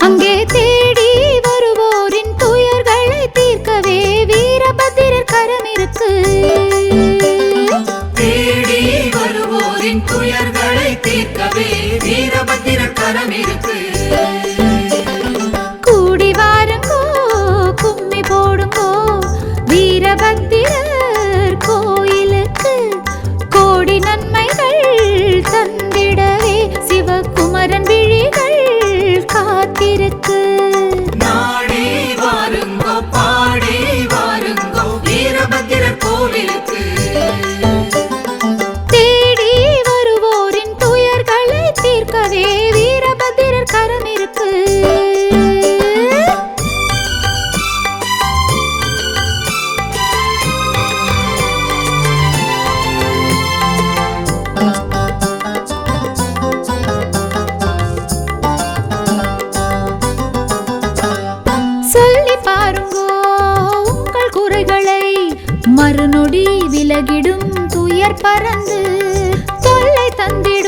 அங்கே தேடி வருவோரின் துயர்களை தீர்க்கவே வீரபத்திரர் கரம் இருக்கு தேடி வருவோரின் துயர்களை தீர்க்கவே வீரபத்திரர் கரம் இருக்கு மறுநொடி விலகிடும் துயர் பறந்து தொல்லை தந்திடும்.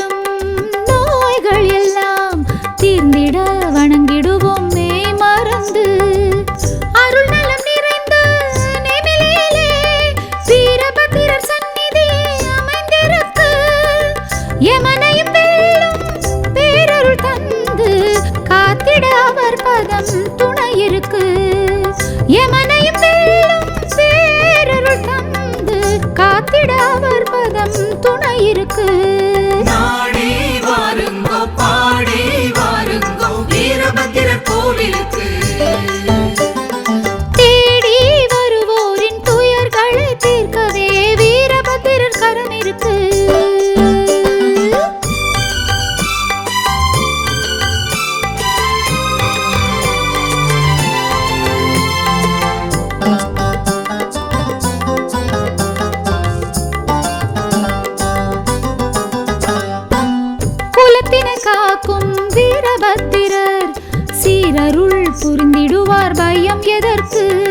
கயம் எதற்கு?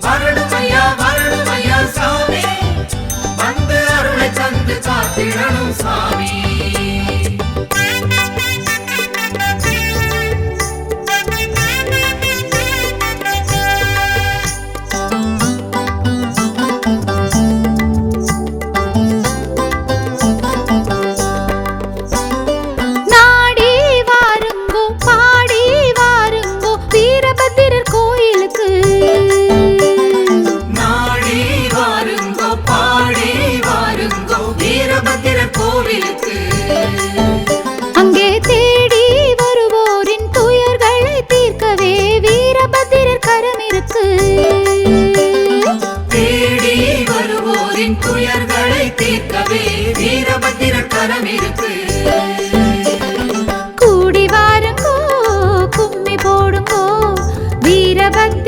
வரணுமையா வரணுமையா சாமி. வந்து அருளை தந்து காத்திடணும் சாமி. துயர்களை தீர்க்கவே வீரபத்திர கரம் இருக்கு கூடி வாருங்கோ கும்மி போடுங்கோ வீரபத்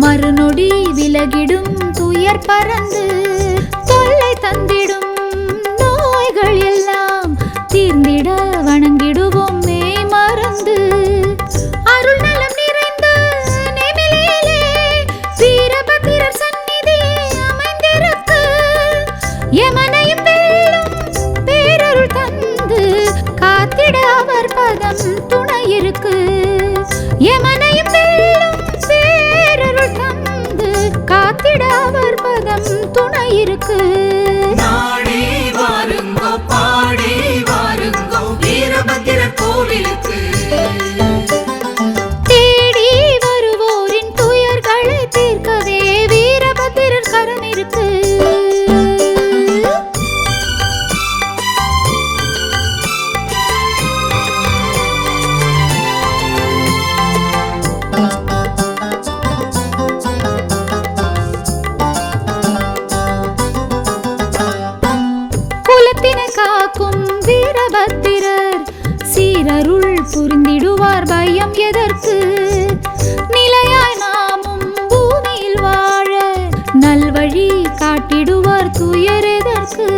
மறுநொடி விலகிடும் துயர் பறந்து இருக்கு. உலகத்தினை காக்கும் வீரபத்திரர். சீரருள் புரிந்திடுவார் பயம் எதற்கு? நிலையாய் நாமும் பூமியில் வாழ நல்வழி காட்டிடுவார் துயர் எதற்கு?